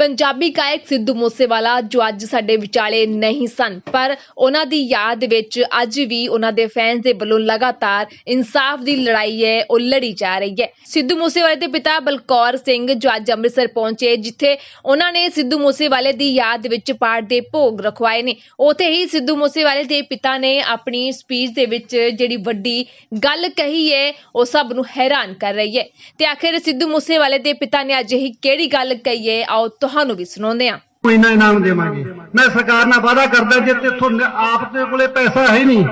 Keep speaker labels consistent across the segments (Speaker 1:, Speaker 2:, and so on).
Speaker 1: ਪੰਜਾਬੀ ਗਾਇਕ ਸਿੱਧੂ ਮੂਸੇਵਾਲਾ ਜੋ ਅੱਜ ਸਾਡੇ ਵਿਚਾਲੇ ਨਹੀਂ ਸਨ, ਪਰ ਉਹਨਾਂ ਦੀ ਯਾਦ ਵਿੱਚ ਅੱਜ ਵੀ ਉਹਨਾਂ ਦੇ ਫੈਨਸ ਦੇ ਵੱਲੋਂ ਲਗਾਤਾਰ ਇਨਸਾਫ ਦੀ ਲੜਾਈ ਹੈ, ਉਹ ਲੜੀ ਜਾ ਰਹੀ ਹੈ। ਸਿੱਧੂ ਮੂਸੇਵਾਲੇ ਦੇ ਪਿਤਾ ਬਲਕੌਰ ਸਿੰਘ ਜੋ ਅੱਜ ਅੰਮ੍ਰਿਤਸਰ ਪਹੁੰਚੇ, ਜਿੱਥੇ ਉਹਨਾਂ ਨੇ ਸਿੱਧੂ ਮੂਸੇਵਾਲੇ ਦੀ ਯਾਦ ਵਿੱਚ ਪਾਠ ਦੇ ਭੋਗ ਰਖਵਾਏ ਨੇ। ਉਥੇ ਹੀ ਸਿੱਧੂ ਮੂਸੇਵਾਲੇ ਦੇ ਪਿਤਾ ਨੇ ਆਪਣੀ ਸਪੀਚ ਦੇ ਵਿੱਚ ਜਿਹੜੀ ਵੱਡੀ ਗੱਲ ਕਹੀ ਹੈ, ਉਹ ਸਭ ਨੂੰ ਹੈਰਾਨ ਕਰ ਰਹੀ ਹੈ। ਤੇ ਆਖਿਰ ਸਿੱਧੂ ਮੂਸੇਵਾਲੇ ਦੇ ਪਿਤਾ ਨੇ ਅਜਿਹੀ ਕਿਹੜੀ ਗੱਲ ਕਹੀ ਹੈ? ਆਓ ਤੁਹਾਨੂੰ ਵੀ ਸੁਣਾਉਂਦੇ ਹਾਂ।
Speaker 2: ਕੋਈ ਇਨਾਮ ਦੇਵਾਂਗੇ। ਮੈਂ ਸਰਕਾਰ ਨਾਲ ਵਾਅਦਾ ਕਰਦਾ ਜੇ ਤੇਥੋਂ ਨ- ਆਪ ਦੇ ਕੋਲੇ ਪੈਸਾ ਹੈ ਨਹੀਂ,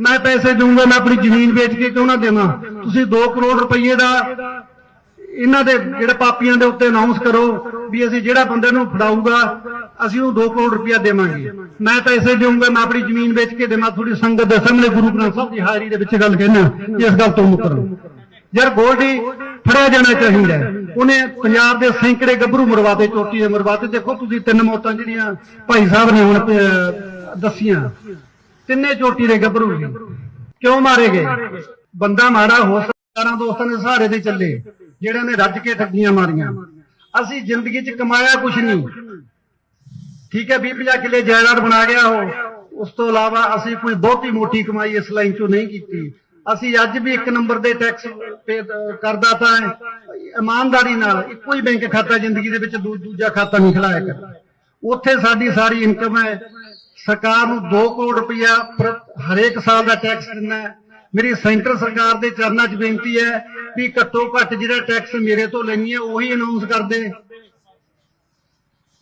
Speaker 2: ਮੈਂ ਪੈਸੇ ਦਊਂਗਾ, ਮੈਂ ਆਪਣੀ ਜ਼ਮੀਨ ਵੇਚ ਕੇ ਕਿਉਂ ਨਾ ਦੇਵਾਂ? ਤੁਸੀਂ 2 ਕਰੋੜ ਰੁਪਏ ਦਾ ਇਹਨਾਂ ਦੇ ਜਿਹੜੇ ਪਾਪੀਆਂ ਦੇ ਉੱਤੇ ਅਨਾਉਂਸ ਕਰੋ ਵੀ ਅਸੀਂ ਜਿਹੜਾ ਬੰਦੇ ਨੂੰ ਫੜਾਊਗਾ, ਅਸੀਂ ਉਹ 2 ਕਰੋੜ ਰੁਪਇਆ ਦੇਵਾਂਗੇ। ਮੈਂ ਪੈਸੇ ਦੇਵਾਂਗਾ ਮੈਂ ਆਪਣੀ ਜ਼ਮੀਨ ਵੇਚ ਕੇ ਦੇਵਾਂ। ਥੋੜੀ ਸੰਗਤ ਦੇ ਸਾਹਮਣੇ ਗੁਰੂ ਗ੍ਰੰਥ ਸਾਹਿਬ ਦੀ ਹਾਜ਼ਰੀ ਦੇ ਵਿੱਚ ਗੱਲ ਕਹਿਣਾ ਇਸ ਗੱਲ ਤੋਂ ਮੁਕਰੋ ਯਾਰ ਗੋਲਡੀ ਫੜਿਆ ਜਾਣਾ ਚਾਹੀਦਾ ਉਹਨੇ ਪੰਜਾਬ ਦੇ ਸੈਂਕੜੇ ਗੱਭਰੂ ਮਰਵਾਤੇ, ਚੋਟੀ ਦੇ ਮਰਵਾਤੇ। ਦੇਖੋ ਤੁਸੀਂ ਤਿੰਨ ਮੌਤਾਂ ਜਿਹੜੀਆਂ ਭਾਈ ਸਾਹਿਬ ਨੇ ਹੁਣ ਦੱਸੀਆਂ। ਤਿੰਨੇ ਚੋਟੀ ਦੇ ਗੱਭਰੂ ਸੀ ਕਿਉਂ ਮਾਰੇ ਗਏ? ਬੰਦਾ ਮਾੜਾ ਹੋ ਸਕਦਾ ਦੋਸਤਾਂ ਦੇ ਸਹਾਰੇ ਤੇ ਚੱਲੇ ਜਿਹੜਿਆਂ ਨੇ ਰੱਜ ਕੇ ਠੱਗੀਆਂ ਮਾਰੀਆਂ। ਅਸੀਂ ਜ਼ਿੰਦਗੀ 'ਚ ਕਮਾਇਆ ਕੁਝ ਨਹੀਂ। ਠੀਕ ਹੈ 20 50 ਕਿੱਲੇ ਜਾਇਦਾਦ ਬਣਾ ਗਿਆ ਉਹ। ਉਸ ਤੋਂ ਇਲਾਵਾ ਅਸੀਂ ਕੋਈ ਬਹੁਤੀ ਮੋਟੀ ਕਮਾਈ ਇਸ ਲਾਈਨ 'ਚੋਂ ਨਹੀਂ ਕੀਤੀ। ਅਸੀਂ ਅੱਜ ਵੀ ਇੱਕ ਨੰਬਰ ਦੇ ਟੈਕਸ ਕਰਦਾ ਤਾਂ ਇਮਾਨਦਾਰੀ ਨਾਲ, ਇੱਕੋ ਹੀ ਬੈਂਕ ਖਾਤਾ ਜ਼ਿੰਦਗੀ ਦੇ ਵਿੱਚ ਦੂਜਾ ਖਾਤਾ ਨਹੀਂ ਖਿਲਾਇਆ ਕਰ ਉੱਥੇ ਸਾਡੀ ਸਾਰੀ ਇਨਕਮ ਹੈ। ਸਰਕਾਰ ਨੂੰ 2 ਕਰੋੜ ਰੁਪਇਆ ਹਰੇਕ ਸਾਲ ਦਾ ਟੈਕਸ ਦਿੰਦਾ ਹੈ। ਮੇਰੀ ਸੈਂਟਰ ਸਰਕਾਰ ਦੇ ਚਰਨਾਂ 'ਚ ਬੇਨਤੀ ਹੈ ਵੀ ਘੱਟੋ ਘੱਟ ਜਿਹੜਾ ਟੈਕਸ ਮੇਰੇ ਤੋਂ ਲੈਣੀ ਹੈ, ਉਹੀ ਅਨਾਉਂਸ ਕਰ ਦੇ।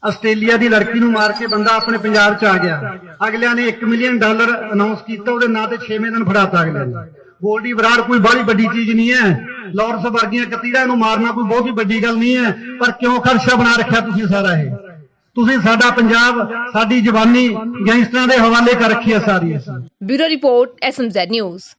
Speaker 2: ਆਸਟ੍ਰੇਲੀਆ ਦੀ ਲੜਕੀ ਨੂੰ ਮਾਰ ਕੇ ਬੰਦਾ ਆਪਣੇ ਪੰਜਾਬ 'ਚ ਆ ਗਿਆ। ਅਗਲਿਆਂ ਨੇ 1 ਮਿਲੀਅਨ ਡਾਲਰ ਅਨਾਉਂਸ ਕੀਤਾ, ਉਹਦੇ ਨਾਂ ਤੇ 6ਵੇਂ ਦਿਨ ਫੜਾਤਾ ਅਗਲਿਆਂ ਨੇ। ਗੋਲਡੀ ਬਰਾੜ ਕੋਈ ਬਾਹਲੀ ਵੱਡੀ ਚੀਜ਼ ਨਹੀਂ ਹੈ। ਲਾਰੈਂਸ ਵਰਗੀਆਂ ਕਤੀੜਾਂ ਨੂੰ ਮਾਰਨਾ ਕੋਈ ਬਹੁਤੀ ਵੱਡੀ ਗੱਲ ਨਹੀਂ ਹੈ, ਪਰ ਕਿਉਂ ਖਰਸ਼ਾ ਬਣਾ ਰੱਖਿਆ ਤੁਸੀਂ ਸਾਰਾ ਇਹ? ਤੁਸੀਂ ਸਾਡਾ ਪੰਜਾਬ, ਸਾਡੀ ਜਵਾਨੀ ਗੈਂਗਸਟਰਾਂ ਦੇ ਹਵਾਲੇ ਕਰ ਰੱਖੀ ਹੈ ਸਾਰੀ। ਅਸੀਂ
Speaker 1: ਬਿਊਰੋ ਰਿਪੋਰਟ, ਐਸਐਮਜ਼ੈਡ ਨਿਊਜ਼।